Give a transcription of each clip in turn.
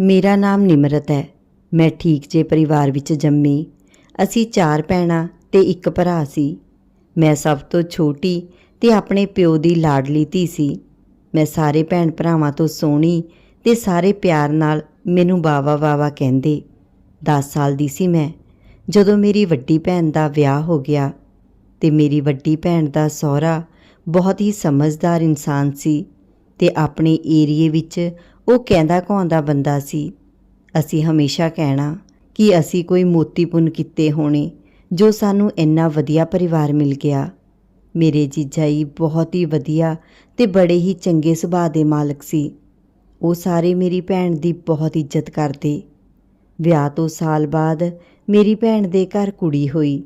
ਮੇਰਾ ਨਾਮ ਨਿਮਰਤ ਹੈ। ਮੈਂ ਠੀਕ ਜੇ ਪਰਿਵਾਰ ਵਿੱਚ ਜੰਮੀ। ਅਸੀਂ ਚਾਰ ਭੈਣਾਂ ਤੇ ਇੱਕ ਭਰਾ ਸੀ। ਮੈਂ ਸਭ ਤੋਂ ਛੋਟੀ ਤੇ ਆਪਣੇ ਪਿਓ ਦੀ ਲਾਡਲੀ ਧੀ ਸੀ। ਮੈਂ ਸਾਰੇ ਭੈਣ ਭਰਾਵਾਂ ਤੋਂ ਸੋਹਣੀ ਤੇ ਸਾਰੇ ਪਿਆਰ ਨਾਲ ਮੈਨੂੰ ਬਾਵਾ ਬਾਵਾ ਕਹਿੰਦੇ। 10 ਸਾਲ ਦੀ ਸੀ ਮੈਂ। ਜਦੋਂ ਮੇਰੀ ਵੱਡੀ ਭੈਣ ਦਾ ਵਿਆਹ ਹੋ ਗਿਆ ਤੇ ਮੇਰੀ ਵੱਡੀ ਭੈਣ ਦਾ ਸਹੁਰਾ ਬਹੁਤ ਹੀ ਸਮਝਦਾਰ ਇਨਸਾਨ ਸੀ ਤੇ ਆਪਣੇ ਏਰੀਏ ਵਿੱਚ ਉਹ ਕਹਿੰਦਾ ਕਹਾਉਂਦਾ ਬੰਦਾ ਸੀ? ਅਸੀਂ ਹਮੇਸ਼ਾ ਕਹਿਣਾ ਕਿ ਅਸੀਂ ਕੋਈ ਮੋਤੀ ਪੁੰਨ ਕੀਤੇ ਹੋਣੇ ਜੋ ਸਾਨੂੰ ਇੰਨਾ ਵਧੀਆ ਪਰਿਵਾਰ ਮਿਲ ਗਿਆ। ਮੇਰੇ ਜੀਜਾ ਜੀ ਬਹੁਤ ਹੀ ਵਧੀਆ ਤੇ ਬੜੇ ਹੀ ਚੰਗੇ ਸੁਭਾਅ ਦੇ ਮਾਲਕ ਸੀ। ਉਹ ਸਾਰੇ ਮੇਰੀ ਭੈਣ ਦੀ ਬਹੁਤ ਇੱਜ਼ਤ ਕਰਦੇ। ਵਿਆਹ ਤੋਂ ਸਾਲ ਬਾਅਦ ਮੇਰੀ ਭੈਣ ਦੇ ਘਰ ਕੁੜੀ ਹੋਈ।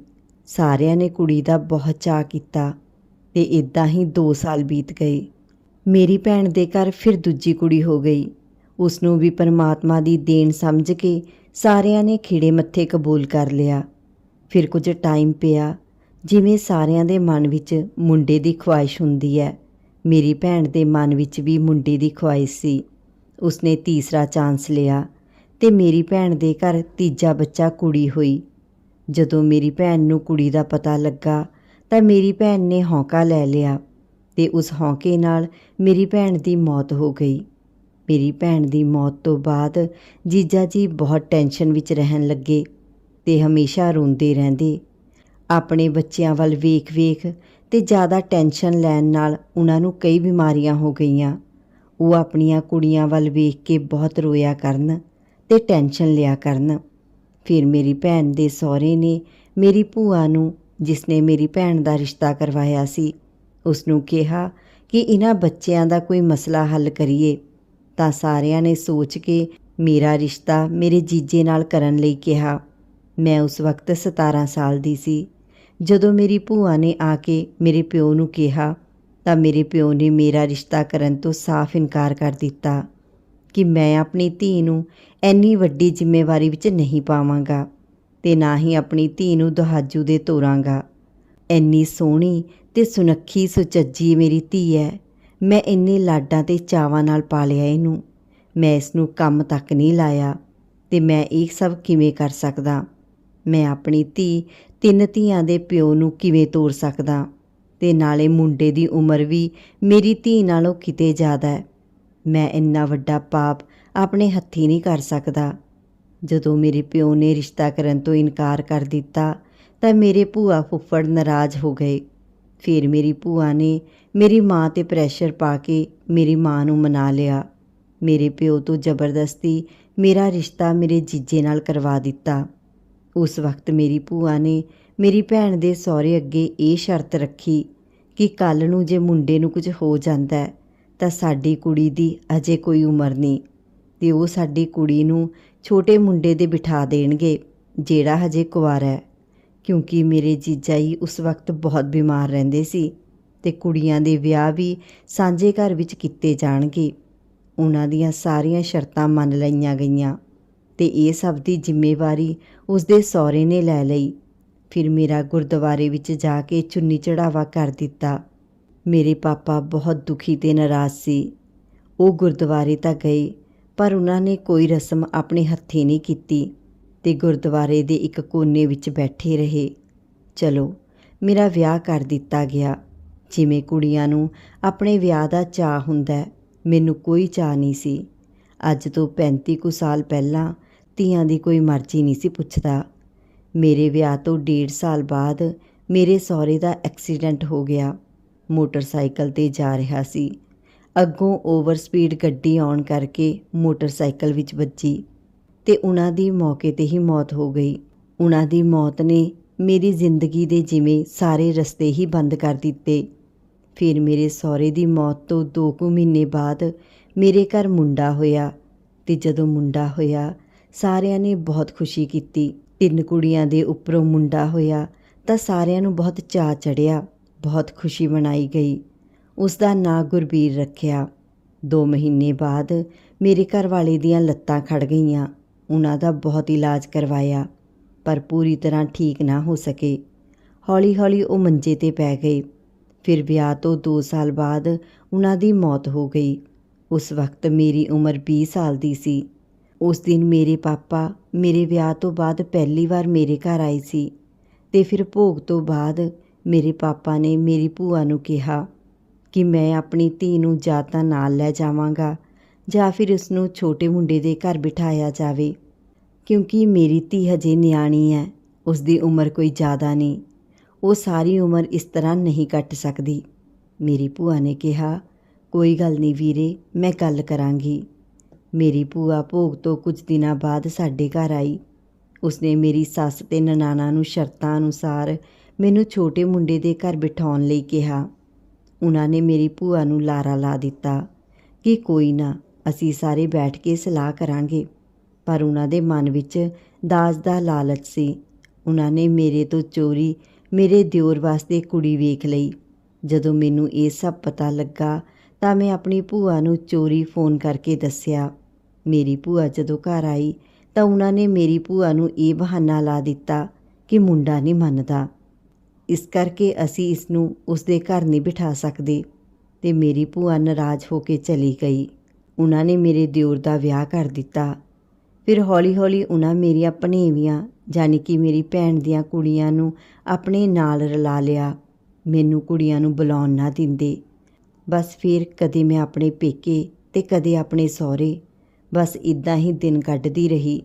ਸਾਰਿਆਂ ਨੇ ਕੁੜੀ ਦਾ ਬਹੁਤ ਚਾਅ ਕੀਤਾ ਤੇ ਇਦਾਂ ਹੀ 2 ਸਾਲ ਬੀਤ ਗਏ। ਮੇਰੀ ਭੈਣ ਦੇ ਘਰ ਫਿਰ ਦੂਜੀ ਕੁੜੀ ਹੋ ਗਈ। ਉਸ ਨੂੰ ਵੀ ਪਰਮਾਤਮਾ ਦੀ ਦੇਣ ਸਮਝ ਕੇ ਸਾਰਿਆਂ ਨੇ ਖਿੜੇ ਮੱਥੇ ਕਬੂਲ ਕਰ ਲਿਆ। ਫਿਰ ਕੁਝ ਟਾਈਮ ਪਿਆ, ਜਿਵੇਂ ਸਾਰਿਆਂ ਦੇ ਮਨ ਵਿੱਚ ਮੁੰਡੇ ਦੀ ਖੁਆਇਸ਼ ਹੁੰਦੀ ਹੈ। ਮੇਰੀ ਭੈਣ ਦੇ ਮਨ ਵਿੱਚ ਵੀ ਮੁੰਡੇ ਦੀ ਖੁਆਇਸ਼ ਸੀ। ਉਸਨੇ ਤੀਸਰਾ ਚਾਂਸ ਲਿਆ ਤੇ ਮੇਰੀ ਭੈਣ ਦੇ ਘਰ ਤੀਜਾ ਬੱਚਾ ਕੁੜੀ ਹੋਈ। ਜਦੋਂ ਮੇਰੀ ਭੈਣ ਨੂੰ ਕੁੜੀ ਦਾ ਪਤਾ ਲੱਗਾ ਤਾਂ ਮੇਰੀ ਭੈਣ ਨੇ ਹੌਂਕਾ ਲੈ ਲਿਆ। ਤੇ ਉਸ ਹੌਂਕੇ ਨਾਲ ਮੇਰੀ ਭੈਣ ਦੀ ਮੌਤ ਹੋ ਗਈ। ਮੇਰੀ ਭੈਣ ਦੀ ਮੌਤ ਤੋਂ ਬਾਅਦ ਜੀਜਾ ਜੀ ਬਹੁਤ ਟੈਨਸ਼ਨ ਵਿੱਚ ਰਹਿਣ ਲੱਗੇ ਤੇ ਹਮੇਸ਼ਾ ਰੋਂਦੇ ਰਹਿੰਦੇ। ਆਪਣੇ ਬੱਚਿਆਂ ਵੱਲ ਵੇਖ-ਵੇਖ ਤੇ ਜ਼ਿਆਦਾ ਟੈਨਸ਼ਨ ਲੈਣ ਨਾਲ ਉਹਨਾਂ ਨੂੰ ਕਈ ਬਿਮਾਰੀਆਂ ਹੋ ਗਈਆਂ। ਉਹ ਆਪਣੀਆਂ ਕੁੜੀਆਂ ਵੱਲ ਵੇਖ ਕੇ ਬਹੁਤ ਰੋਇਆ ਕਰਨ ਤੇ ਟੈਨਸ਼ਨ ਲਿਆ ਕਰਨ। ਫਿਰ ਮੇਰੀ ਭੈਣ ਦੇ ਸਹੁਰੇ ਨੇ ਮੇਰੀ ਭੂਆ ਨੂੰ ਜਿਸਨੇ ਮੇਰੀ ਭੈਣ ਦਾ ਰਿਸ਼ਤਾ ਕਰਵਾਇਆ ਸੀ ਉਸ ਨੂੰ ਕਿਹਾ ਕਿ ਇਹਨਾਂ ਬੱਚਿਆਂ ਦਾ ਕੋਈ ਮਸਲਾ ਹੱਲ ਕਰੀਏ, ਤਾਂ ਸਾਰਿਆਂ ਨੇ ਸੋਚ ਕੇ ਮੇਰਾ ਰਿਸ਼ਤਾ ਮੇਰੇ ਜੀਜੇ ਨਾਲ ਕਰਨ ਲਈ ਕਿਹਾ। ਮੈਂ ਉਸ ਵਕਤ 17 ਸਾਲ ਦੀ ਸੀ। ਜਦੋਂ ਮੇਰੀ ਭੂਆ ਨੇ ਆ ਕੇ ਮੇਰੇ ਪਿਓ ਨੂੰ ਕਿਹਾ, ਤਾਂ ਮੇਰੇ ਪਿਓ ਨੇ ਮੇਰਾ ਰਿਸ਼ਤਾ ਕਰਨ ਤੋਂ ਸਾਫ਼ ਇਨਕਾਰ ਕਰ ਦਿੱਤਾ ਕਿ ਮੈਂ ਆਪਣੀ ਧੀ ਨੂੰ ਐਨੀ ਵੱਡੀ ਜ਼ਿੰਮੇਵਾਰੀ ਵਿੱਚ ਨਹੀਂ ਪਾਵਾਂਗਾ ਤੇ ਨਾ ਹੀ ਆਪਣੀ ਧੀ ਨੂੰ ਦਹਾਜੂ ਦੇ ਤੋਰਾਂਗਾ। ਐਨੀ ਸੋਹਣੀ ਤੇ ਸੁਨੱਖੀ ਸੁਚੱਜੀ ਮੇਰੀ ਧੀ ਹੈ ਮੈਂ ਇੰਨੇ ਲਾਡਾਂ ਤੇ ਚਾਵਾਂ ਨਾਲ ਪਾਲਿਆ ਇਹਨੂੰ। ਮੈਂ ਇਸ ਨੂੰ ਕੰਮ ਤੱਕ ਨਹੀਂ ਲਾਇਆ ਤੇ ਮੈਂ ਇਹ ਸਭ ਕਿਵੇਂ ਕਰ ਸਕਦਾ? ਮੈਂ ਆਪਣੀ ਧੀ ਤਿੰਨ ਧੀਆਂ ਦੇ ਪਿਓ ਨੂੰ ਕਿਵੇਂ ਤੋਰ ਸਕਦਾ? ਤੇ ਨਾਲੇ ਮੁੰਡੇ ਦੀ ਉਮਰ ਵੀ ਮੇਰੀ ਧੀ ਨਾਲੋਂ ਕਿਤੇ ਜ਼ਿਆਦਾ ਹੈ ਮੈਂ ਇੰਨਾ ਵੱਡਾ ਪਾਪ ਆਪਣੇ ਹੱਥੀ ਨਹੀਂ ਕਰ ਸਕਦਾ। ਜਦੋਂ ਮੇਰੇ ਪਿਓ ਨੇ ਰਿਸ਼ਤਾ ਕਰਨ ਤੋਂ ਇਨਕਾਰ ਕਰ ਦਿੱਤਾ ਤਾਂ ਮੇਰੇ ਭੂਆ ਫੁੱਫੜ ਨਾਰਾਜ਼ ਹੋ ਗਏ। ਫਿਰ ਮੇਰੀ ਭੂਆ ਨੇ ਮੇਰੀ ਮਾਂ ਤੇ ਪ੍ਰੈਸ਼ਰ ਪਾ ਕੇ ਮੇਰੀ ਮਾਂ ਨੂੰ ਮਨਾ ਲਿਆ। ਮੇਰੇ ਪਿਓ ਤੋਂ ਜ਼ਬਰਦਸਤੀ ਮੇਰਾ ਰਿਸ਼ਤਾ ਮੇਰੇ ਜੀਜੇ ਨਾਲ ਕਰਵਾ ਦਿੱਤਾ। ਉਸ ਵਕਤ ਮੇਰੀ ਭੂਆ ਨੇ ਮੇਰੀ ਭੈਣ ਦੇ ਸਹੁਰੇ ਅੱਗੇ ਇਹ ਸ਼ਰਤ ਰੱਖੀ ਕਿ ਕੱਲ ਨੂੰ ਜੇ ਮੁੰਡੇ ਨੂੰ ਕੁਝ ਹੋ ਜਾਂਦਾ ਤਾਂ ਸਾਡੀ ਕੁੜੀ ਦੀ ਅਜੇ ਕੋਈ ਉਮਰ ਨਹੀਂ ਤੇ ਉਹ ਸਾਡੀ ਕੁੜੀ ਨੂੰ ਛੋਟੇ ਮੁੰਡੇ ਦੇ ਬਿਠਾ ਦੇਣਗੇ, ਜਿਹੜਾ ਹਜੇ ਕੁਵਾਰਾ ਹੈ। ਕਿਉਂਕਿ ਮੇਰੇ ਜੀਜਾ ਜੀ ਉਸ ਵਕਤ ਬਹੁਤ ਬਿਮਾਰ ਰਹਿੰਦੇ ਸੀ ਤੇ ਕੁੜੀਆਂ ਦੇ ਵਿਆਹ ਵੀ ਸਾਂਝੇ ਘਰ ਵਿੱਚ ਕੀਤੇ ਜਾਣਗੇ। ਉਹਨਾਂ ਦੀਆਂ ਸਾਰੀਆਂ ਸ਼ਰਤਾਂ ਮੰਨ ਲਈਆਂ ਗਈਆਂ ਤੇ ਇਹ ਸਭ ਦੀ ਜ਼ਿੰਮੇਵਾਰੀ ਉਸ ਦੇ ਸਹੁਰੇ ਨੇ ਲੈ ਲਈ। ਫਿਰ ਮੇਰਾ ਗੁਰਦੁਆਰੇ ਵਿੱਚ ਜਾ ਕੇ ਚੁੰਨੀ ਚੜਾਵਾ ਕਰ ਦਿੱਤਾ। ਮੇਰੇ ਪਾਪਾ ਬਹੁਤ ਦੁਖੀ ਤੇ ਨਾਰਾਜ਼ ਸੀ। ਉਹ ਗੁਰਦੁਆਰੇ ਤਾਂ ਗਏ, ਪਰ ਉਹਨਾਂ ਨੇ ਕੋਈ ਰਸਮ ਆਪਣੇ ਹੱਥੀਂ ਨਹੀਂ ਕੀਤੀ। ਤੇ ਗੁਰਦੁਆਰੇ ਦੇ ਇੱਕ ਕੋਨੇ ਵਿੱਚ ਬੈਠੇ ਰਹੇ। ਚਲੋ, ਮੇਰਾ ਵਿਆਹ ਕਰ ਦਿੱਤਾ ਗਿਆ। ਜਿਵੇਂ ਕੁੜੀਆਂ ਨੂੰ ਆਪਣੇ ਵਿਆਹ ਦਾ ਚਾਹ ਹੁੰਦਾ ਮੈਨੂੰ ਕੋਈ ਚਾਹ ਨਹੀਂ ਸੀ। ਅੱਜ ਤੋਂ 35 ਕੁ ਸਾਲ ਪਹਿਲਾਂ ਧੀਆਂ ਦੀ ਕੋਈ ਮਰਜ਼ੀ ਨਹੀਂ ਸੀ ਪੁੱਛਦਾ। ਮੇਰੇ ਵਿਆਹ ਤੋਂ ਡੇਢ ਸਾਲ ਬਾਅਦ ਮੇਰੇ ਸਹੁਰੇ ਦਾ ਐਕਸੀਡੈਂਟ ਹੋ ਗਿਆ। ਮੋਟਰਸਾਈਕਲ ਤੇ ਜਾ ਰਿਹਾ ਸੀ। ਅੱਗੋਂ ਓਵਰ ਸਪੀਡ ਗੱਡੀ ਆਉਣ ਕਰਕੇ ਮੋਟਰਸਾਈਕਲ ਵਿੱਚ ਵੱਜੀ। ਤੇ ਉਹਨਾਂ ਦੀ ਮੌਕੇ ਤੇ ਹੀ ਮੌਤ ਹੋ ਗਈ। ਉਹਨਾਂ ਦੀ ਮੌਤ ਨੇ ਮੇਰੀ ਜ਼ਿੰਦਗੀ ਦੇ ਜਿਵੇਂ ਸਾਰੇ ਰਸਤੇ ਹੀ ਬੰਦ ਕਰ ਦਿੱਤੇ। ਫਿਰ ਮੇਰੇ ਸਹੁਰੇ ਦੀ ਮੌਤ ਤੋਂ 2 ਕੁ ਮਹੀਨੇ ਬਾਅਦ ਮੇਰੇ ਘਰ ਮੁੰਡਾ ਹੋਇਆ ਤੇ ਜਦੋਂ ਮੁੰਡਾ ਹੋਇਆ, ਸਾਰਿਆਂ ਨੇ ਬਹੁਤ ਖੁਸ਼ੀ ਕੀਤੀ। ਤਿੰਨ ਕੁੜੀਆਂ ਦੇ ਉੱਪਰੋਂ ਮੁੰਡਾ ਹੋਇਆ ਤਾਂ ਸਾਰਿਆਂ ਨੂੰ ਬਹੁਤ ਚਾਅ ਚੜਿਆ ਬਹੁਤ ਖੁਸ਼ੀ ਮਨਾਈ ਗਈ। ਉਸ ਦਾ ਨਾਂ ਗੁਰਬੀਰ ਰੱਖਿਆ। 2 ਮਹੀਨੇ ਬਾਅਦ ਮੇਰੇ ਘਰ ਵਾਲੇ ਦੀਆਂ ਲੱਤਾਂ ਖੜ ਗਈਆਂ। ਉਹਨਾਂ ਦਾ ਬਹੁਤ ਇਲਾਜ ਕਰਵਾਇਆ, ਪਰ ਪੂਰੀ ਤਰ੍ਹਾਂ ਠੀਕ ਨਾ ਹੋ ਸਕੇ। ਹੌਲੀ-ਹੌਲੀ ਉਹ ਮੰਜੇ ਤੇ ਪੈ ਗਏ। ਫਿਰ ਵਿਆਹ ਤੋਂ 2 ਸਾਲ ਬਾਅਦ ਉਹਨਾਂ ਦੀ ਮੌਤ ਹੋ ਗਈ। ਉਸ ਵਕਤ ਮੇਰੀ ਉਮਰ 20 ਸਾਲ ਦੀ ਸੀ। ਉਸ ਦਿਨ ਮੇਰੇ ਪਾਪਾ ਮੇਰੇ ਵਿਆਹ ਤੋਂ ਬਾਅਦ ਪਹਿਲੀ ਵਾਰ ਮੇਰੇ ਘਰ ਆਏ ਸੀ ਤੇ ਫਿਰ ਭੋਗ ਤੋਂ ਬਾਅਦ ਮੇਰੇ ਪਾਪਾ ਨੇ ਮੇਰੀ ਭੂਆ ਨੂੰ ਕਿਹਾ ਕਿ ਮੈਂ ਆਪਣੀ ਧੀ ਨੂੰ ਜਾਂ ਤਾਂ ਨਾਲ ਲੈ ਜਾਵਾਂਗਾ ਜਾਂ ਫਿਰ ਉਸ ਨੂੰ ਛੋਟੇ ਮੁੰਡੇ ਦੇ ਘਰ ਬਿਠਾਇਆ ਜਾਵੇ। ਕਿਉਂਕਿ ਮੇਰੀ ਧੀ ਹਜੇ ਨਿਆਣੀ ਹੈ ਉਸ ਦੀ ਉਮਰ ਕੋਈ ਜ਼ਿਆਦਾ ਨਹੀਂ। ਉਹ ਸਾਰੀ ਉਮਰ ਇਸ ਤਰ੍ਹਾਂ ਨਹੀਂ ਕੱਟ ਸਕਦੀ। ਮੇਰੀ ਭੂਆ ਨੇ ਕਿਹਾ, ਕੋਈ ਗੱਲ ਨਹੀਂ ਵੀਰੇ, ਮੈਂ ਗੱਲ ਕਰਾਂਗੀ। ਮੇਰੀ ਭੂਆ ਭੋਗ ਤੋਂ ਕੁਝ ਦਿਨਾਂ ਬਾਅਦ ਸਾਡੇ ਘਰ ਆਈ। ਉਸਨੇ ਮੇਰੀ ਸੱਸ ਤੇ ਨਨਾਣਾ ਨੂੰ ਸ਼ਰਤਾਂ ਅਨੁਸਾਰ ਮੈਨੂੰ ਛੋਟੇ ਮੁੰਡੇ ਦੇ ਘਰ ਬਿਠਾਉਣ ਲਈ ਕਿਹਾ। ਉਹਨਾਂ ਨੇ ਮੇਰੀ ਭੂਆ ਨੂੰ ਲਾਰਾ ਲਾ ਦਿੱਤਾ ਕਿ ਕੋਈ ਨਾ, ਅਸੀਂ ਸਾਰੇ ਬੈਠ ਕੇ ਸਲਾਹ ਕਰਾਂਗੇ। ਪਰ ਉਹਨਾਂ ਦੇ ਮਨ ਵਿੱਚ ਦਾਜ ਦਾ ਲਾਲਚ ਸੀ। ਉਹਨਾਂ ਨੇ ਮੇਰੇ ਤੋਂ ਚੋਰੀ ਮੇਰੇ ਦਿਓਰ ਵਾਸਤੇ ਕੁੜੀ ਵੇਖ ਲਈ। ਜਦੋਂ ਮੈਨੂੰ ਇਹ ਸਭ ਪਤਾ ਲੱਗਾ ਤਾਂ ਮੈਂ ਆਪਣੀ ਭੂਆ ਨੂੰ ਚੋਰੀ ਫੋਨ ਕਰਕੇ ਦੱਸਿਆ। ਮੇਰੀ ਭੂਆ ਜਦੋਂ ਘਰ ਆਈ ਤਾਂ ਉਹਨਾਂ ਨੇ ਮੇਰੀ ਭੂਆ ਨੂੰ ਇਹ ਬਹਾਨਾ ਲਾ ਦਿੱਤਾ ਕਿ ਮੁੰਡਾ ਨਹੀਂ ਮੰਨਦਾ। ਇਸ ਕਰਕੇ ਅਸੀਂ ਇਸ ਨੂੰ ਉਸ ਦੇ ਘਰ ਨਹੀਂ ਬਿਠਾ ਸਕਦੇ ਤੇ ਮੇਰੀ ਭੂਆ ਨਾਰਾਜ਼ ਹੋ ਕੇ ਚਲੀ ਗਈ। ਉਹਨਾਂ ਨੇ ਮੇਰੇ ਦਿਓਰ ਦਾ ਵਿਆਹ ਕਰ ਦਿੱਤਾ। ਫਿਰ ਹੌਲੀ-ਹੌਲੀ ਉਹਨਾਂ ਮੇਰੀਆਂ ਭਣੇਵੀਆਂ, ਯਾਨੀ ਕਿ ਮੇਰੀ ਭੈਣ ਦੀਆਂ ਕੁੜੀਆਂ ਨੂੰ ਆਪਣੇ ਨਾਲ ਰਲਾ ਲਿਆ। ਮੈਨੂੰ ਕੁੜੀਆਂ ਨੂੰ ਬੁਲਾਉਣ ਨਾ ਦਿੰਦੇ। ਬਸ ਫਿਰ ਕਦੇ ਮੈਂ ਆਪਣੇ ਪੇਕੇ ਤੇ ਕਦੇ ਆਪਣੇ ਸਹੁਰੇ। ਬਸ ਇਦਾਂ ਹੀ ਦਿਨ ਕੱਢਦੀ ਰਹੀ।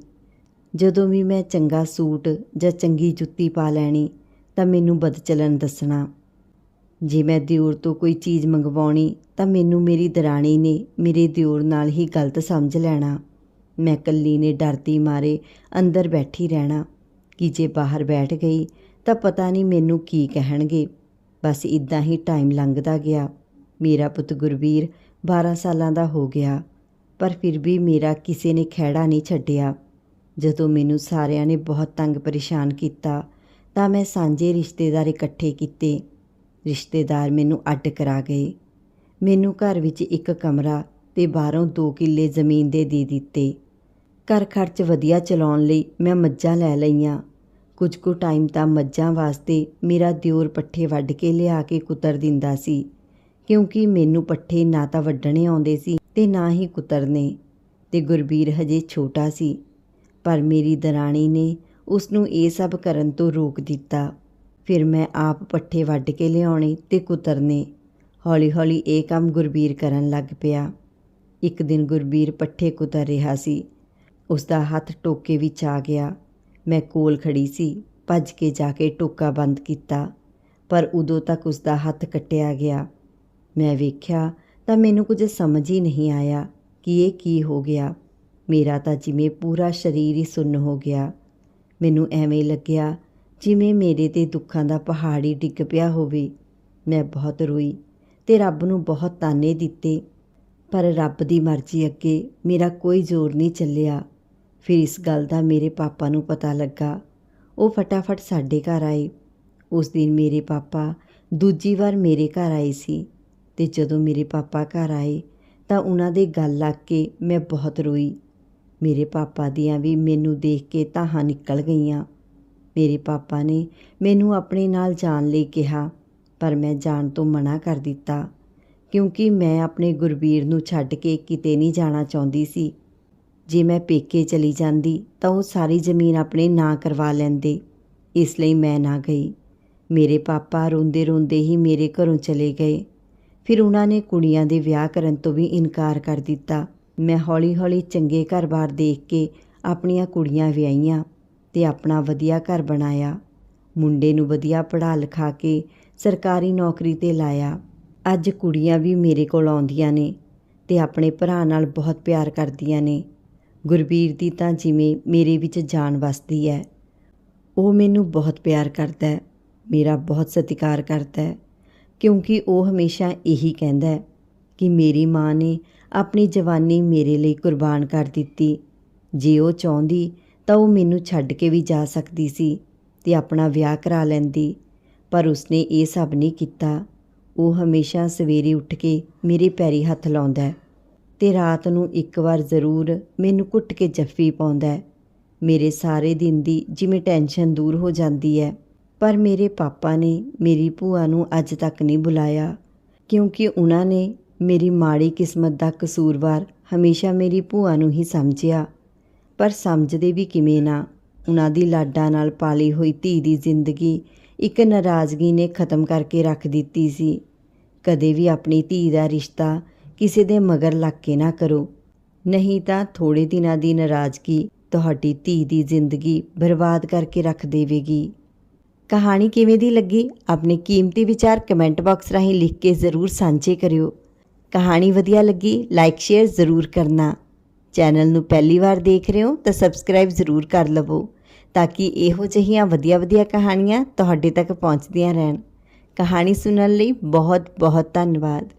ਜਦੋਂ ਵੀ ਮੈਂ ਚੰਗਾ ਸੂਟ ਜਾਂ ਚੰਗੀ ਜੁੱਤੀ ਪਾ ਲੈਣੀ, ਤਾਂ ਮੈਨੂੰ ਬਦਚਲਨ ਦੱਸਣਾ। ਜੇ ਮੈਂ ਦਿਓਰ ਤੋਂ ਕੋਈ ਚੀਜ਼ ਮੰਗਵਾਉਣੀ, ਤਾਂ ਮੈਨੂੰ ਮੇਰੀ ਦਰਾਣੀ ਨੇ ਮੇਰੇ ਦਿਓਰ ਨਾਲ ਹੀ ਗਲਤ ਸਮਝ ਲੈਣਾ। ਮੈਂ ਕੱਲੀ ਨੇ ਡਰਦੀ ਮਾਰੇ ਅੰਦਰ ਬੈਠੀ ਰਹਿਣਾ। ਕਿ ਜੇ ਬਾਹਰ ਬੈਠ ਗਈ ਤਾਂ ਪਤਾ ਨਹੀਂ ਮੈਨੂੰ ਕੀ ਕਹਿਣਗੇ। ਬਸ ਇਦਾਂ ਹੀ ਟਾਈਮ ਲੰਘਦਾ ਗਿਆ। ਮੇਰਾ ਪੁੱਤ ਗੁਰਵੀਰ 12 ਸਾਲਾਂ ਦਾ ਹੋ ਗਿਆ, ਪਰ ਫਿਰ ਵੀ ਮੇਰਾ ਕਿਸੇ ਨੇ ਖਹਿੜਾ ਨਹੀਂ ਛੱਡਿਆ। ਜਦੋਂ ਮੈਨੂੰ ਸਾਰਿਆਂ ਨੇ ਬਹੁਤ ਤੰਗ ਪਰੇਸ਼ਾਨ ਕੀਤਾ, ਤਾਂ ਮੈਂ ਸਾਂਝੇ ਰਿਸ਼ਤੇਦਾਰ ਇਕੱਠੇ ਕੀਤੇ। ਰਿਸ਼ਤੇਦਾਰ ਮੈਨੂੰ ਅੱਡ ਕਰਾ ਗਏ। ਮੈਨੂੰ ਘਰ ਵਿੱਚ ਇੱਕ ਕਮਰਾ ਤੇ ਬਾਹਰੋਂ 2 ਕਿੱਲੇ ਜ਼ਮੀਨ ਦੇ ਦੇ ਦਿੱਤੇ। ਘਰ ਖਰਚ ਵਧੀਆ ਚਲਾਉਣ ਲਈ ਮੈਂ ਮੱਝਾਂ ਲੈ ਲਈਆਂ। ਕੁਝ ਕੁ ਟਾਈਮ ਤਾਂ ਮੱਝਾਂ ਵਾਸਤੇ ਮੇਰਾ ਦਿਓਰ ਪੱਠੇ ਵੱਢ ਕੇ ਲਿਆ ਕੇ ਕੁਤਰ ਦਿੰਦਾ ਸੀ। ਕਿਉਂਕਿ ਮੈਨੂੰ ਪੱਠੇ ਨਾ ਤਾਂ ਵੱਢਣੇ ਆਉਂਦੇ ਸੀ ਤੇ ਨਾ ਹੀ ਕੁਤਰਨੇ। ਤੇ ਗੁਰਬੀਰ ਹਜੇ ਛੋਟਾ ਸੀ, ਪਰ ਮੇਰੀ ਦਰਾਣੀ ਨੇ ਉਸ ਨੂੰ ਇਹ ਸਭ ਕਰਨ ਤੋਂ ਰੋਕ ਦਿੱਤਾ। ਫਿਰ ਮੈਂ ਆਪ ਪੱਠੇ ਵੱਢ ਕੇ ਲਿਆਉਣੇ ਤੇ ਕੁਤਰਨੇ। ਹੌਲੀ-ਹੌਲੀ ਇਹ ਕੰਮ ਗੁਰਬੀਰ ਕਰਨ ਲੱਗ ਪਿਆ। ਇੱਕ ਦਿਨ ਗੁਰਬੀਰ ਪੱਠੇ ਕੁਤਰ ਰਿਹਾ ਸੀ। ਉਸ ਦਾ ਹੱਥ ਟੋਕੇ ਵਿੱਚ ਆ ਗਿਆ। ਮੈਂ ਕੋਲ ਖੜੀ ਸੀ, ਭੱਜ ਕੇ ਜਾ ਕੇ ਟੋਕਾ ਬੰਦ ਕੀਤਾ, ਪਰ ਉਦੋਂ ਤੱਕ ਉਸ ਦਾ ਹੱਥ ਕੱਟਿਆ ਗਿਆ। ਮੈਂ ਵੇਖਿਆ ਤਾਂ ਮੈਨੂੰ ਕੁਝ ਸਮਝ ਹੀ ਨਹੀਂ ਆਇਆ ਕਿ ਇਹ ਕੀ ਹੋ ਗਿਆ। ਮੇਰਾ ਤਾਂ ਜਿਵੇਂ ਪੂਰਾ ਸਰੀਰ ਹੀ ਸੁੰਨ ਹੋ ਗਿਆ। ਮੈਨੂੰ ਐਵੇਂ ਲੱਗਿਆ ਜਿਵੇਂ ਮੇਰੇ ਤੇ ਦੁੱਖਾਂ ਦਾ ਪਹਾੜ ਹੀ ਡਿੱਗ ਪਿਆ ਹੋਵੇ। ਮੈਂ ਬਹੁਤ ਰੋਈ ਤੇ ਰੱਬ ਨੂੰ ਬਹੁਤ ਤਾਨੇ ਦਿੱਤੇ, ਪਰ ਰੱਬ ਦੀ ਮਰਜ਼ੀ ਅੱਗੇ ਮੇਰਾ ਕੋਈ ਜ਼ੋਰ ਨਹੀਂ ਚੱਲਿਆ। ਫਿਰ ਇਸ ਗੱਲ ਦਾ ਮੇਰੇ ਪਾਪਾ ਨੂੰ ਪਤਾ ਲੱਗਾ। ਉਹ ਫਟਾਫਟ ਸਾਡੇ ਘਰ ਆਏ। ਉਸ ਦਿਨ ਮੇਰੇ ਪਾਪਾ ਦੂਜੀ ਵਾਰ ਮੇਰੇ ਘਰ ਆਏ ਸੀ ਤੇ ਜਦੋਂ ਮੇਰੇ ਪਾਪਾ ਘਰ ਆਏ ਤਾਂ ਉਹਨਾਂ ਦੇ ਗੱਲ ਲੱਗ ਕੇ ਮੈਂ ਬਹੁਤ ਰੋਈ। ਮੇਰੇ ਪਾਪਾ ਦੀਆਂ ਵੀ ਮੈਨੂੰ ਦੇਖ ਕੇ ਤਾਹਾਂ ਨਿਕਲ ਗਈਆਂ। ਮੇਰੇ ਪਾਪਾ ਨੇ ਮੈਨੂੰ ਆਪਣੇ ਨਾਲ ਜਾਣ ਲਈ ਕਿਹਾ, ਪਰ ਮੈਂ ਜਾਣ ਤੋਂ ਮਨਾ ਕਰ ਦਿੱਤਾ, ਕਿਉਂਕਿ ਮੈਂ ਆਪਣੇ ਗੁਰਬੀਰ ਨੂੰ ਛੱਡ ਕੇ ਕਿਤੇ ਨਹੀਂ ਜਾਣਾ ਚਾਹੁੰਦੀ ਸੀ। ਜੇ ਮੈਂ ਪੇਕੇ ਚਲੀ ਜਾਂਦੀ ਤਾਂ ਉਹ ਸਾਰੀ ਜ਼ਮੀਨ ਆਪਣੇ ਨਾਂ ਕਰਵਾ ਲੈਂਦੇ। ਇਸ ਲਈ ਮੈਂ ਨਾ ਗਈ। ਮੇਰੇ ਪਾਪਾ ਰੋਂਦੇ ਰੋਂਦੇ ਹੀ ਮੇਰੇ ਘਰੋਂ ਚਲੇ ਗਏ। ਫਿਰ ਉਹਨਾਂ ਨੇ ਕੁੜੀਆਂ ਦੇ ਵਿਆਹ ਕਰਨ ਤੋਂ ਵੀ ਇਨਕਾਰ ਕਰ ਦਿੱਤਾ। ਮੈਂ ਹੌਲੀ-ਹੌਲੀ ਚੰਗੇ ਘਰ-ਬਾਰ ਦੇਖ ਕੇ ਆਪਣੀਆਂ ਕੁੜੀਆਂ ਵਿਆਹੀਆਂ ਤੇ ਆਪਣਾ ਵਧੀਆ ਘਰ ਬਣਾਇਆ। ਮੁੰਡੇ ਨੂੰ ਵਧੀਆ ਪੜ੍ਹਾ ਲਿਖਾ ਕੇ ਸਰਕਾਰੀ ਨੌਕਰੀ ਤੇ ਲਾਇਆ। ਅੱਜ ਕੁੜੀਆਂ ਵੀ ਮੇਰੇ ਕੋਲ ਆਉਂਦੀਆਂ ਨੇ ਤੇ ਆਪਣੇ ਭਰਾ ਨਾਲ ਬਹੁਤ ਪਿਆਰ ਕਰਦੀਆਂ ਨੇ। ਗੁਰਬੀਰ ਦੀ ਤਾਂ ਜਿਵੇਂ ਮੇਰੇ ਵਿੱਚ ਜਾਨ ਵਸਦੀ ਹੈ। ਉਹ ਮੈਨੂੰ ਬਹੁਤ ਪਿਆਰ ਕਰਦਾ ਹੈ, ਮੇਰਾ ਬਹੁਤ ਸਤਿਕਾਰ ਕਰਦਾ ਹੈ, ਕਿਉਂਕਿ ਉਹ ਹਮੇਸ਼ਾ ਇਹੀ ਕਹਿੰਦਾ ਹੈ ਕਿ ਮੇਰੀ ਮਾਂ ਨੇ ਆਪਣੀ ਜਵਾਨੀ ਮੇਰੇ ਲਈ ਕੁਰਬਾਨ ਕਰ ਦਿੱਤੀ। ਜੇ ਉਹ ਚਾਹੁੰਦੀ ਤਾਂ ਉਹ ਮੈਨੂੰ ਛੱਡ ਕੇ ਵੀ ਜਾ ਸਕਦੀ ਸੀ ਤੇ ਆਪਣਾ ਵਿਆਹ ਕਰਾ ਲੈਂਦੀ, ਪਰ ਉਸਨੇ ਇਹ ਸਭ ਨਹੀਂ ਕੀਤਾ। ਉਹ ਹਮੇਸ਼ਾ ਸਵੇਰੇ ਉੱਠ ਕੇ ਮੇਰੇ ਪੈਰੀ ਹੱਥ ਲਾਉਂਦਾ ਹੈ। ਤੇ ਰਾਤ ਨੂੰ ਇੱਕ ਵਾਰ ਜ਼ਰੂਰ ਮੈਨੂੰ ਘੁੱਟ ਕੇ ਜੱਫੀ ਪਾਉਂਦਾ ਹੈ। ਮੇਰੇ ਸਾਰੇ ਦਿਨ ਦੀ ਜਿਵੇਂ ਟੈਨਸ਼ਨ ਦੂਰ ਹੋ ਜਾਂਦੀ ਹੈ। ਪਰ ਮੇਰੇ ਪਾਪਾ ਨੇ ਮੇਰੀ ਭੂਆ ਨੂੰ ਅੱਜ ਤੱਕ ਨਹੀਂ ਬੁਲਾਇਆ, ਕਿਉਂਕਿ ਉਹਨਾਂ ਨੇ ਮੇਰੀ ਮਾੜੀ ਕਿਸਮਤ ਦਾ ਕਸੂਰਵਾਰ ਹਮੇਸ਼ਾ ਮੇਰੀ ਭੂਆ ਨੂੰ ਹੀ ਸਮਝਿਆ। ਪਰ ਸਮਝਦੇ ਵੀ ਕਿਵੇਂ ਨਾ, ਉਹਨਾਂ ਦੀ ਲਾਡਾਂ ਨਾਲ ਪਾਲੀ ਹੋਈ ਧੀ ਦੀ ਜ਼ਿੰਦਗੀ ਇੱਕ ਨਾਰਾਜ਼ਗੀ ਨੇ ਖਤਮ ਕਰਕੇ ਰੱਖ ਦਿੱਤੀ ਸੀ। ਕਦੇ ਵੀ ਆਪਣੀ ਧੀ ਦਾ ਰਿਸ਼ਤਾ ਕਿਸੇ ਦੇ ਮਗਰ ਲੱਗ ਕੇ ਨਾ ਕਰੋ। ਨਹੀਂ ਤਾਂ ਥੋੜੇ ਦਿਨਾਂ ਦੀ ਨਾਰਾਜ਼ਗੀ ਤੁਹਾਡੀ ਧੀ ਦੀ ਜ਼ਿੰਦਗੀ ਬਰਬਾਦ ਕਰਕੇ ਰੱਖ ਦੇਵੇਗੀ। ਕਹਾਣੀ ਕਿਵੇਂ ਦੀ ਲੱਗੀ? ਆਪਣੇ ਕੀਮਤੀ ਵਿਚਾਰ ਕਮੈਂਟ ਬਾਕਸ ਰਾਹੀਂ ਲਿਖ ਕੇ ਜ਼ਰੂਰ ਸਾਂਝੇ ਕਰਿਓ। ਕਹਾਣੀ ਵਧੀਆ ਲੱਗੀ, ਲਾਈਕ, ਸ਼ੇਅਰ ਜ਼ਰੂਰ ਕਰਨਾ। ਚੈਨਲ ਨੂੰ ਪਹਿਲੀ ਵਾਰ ਦੇਖ ਰਹੇ ਹੋ ਤਾਂ ਸਬਸਕ੍ਰਾਈਬ ਜ਼ਰੂਰ ਕਰ ਲਵੋ ਤਾਂ ਕਿ ਇਹੋ ਜਿਹੀਆਂ ਵਧੀਆ ਵਧੀਆ ਕਹਾਣੀਆਂ ਤੁਹਾਡੇ ਤੱਕ ਪਹੁੰਚਦੀਆਂ ਰਹਿਣ। ਕਹਾਣੀ ਸੁਣਨ ਲਈ ਬਹੁਤ ਬਹੁਤ ਧੰਨਵਾਦ।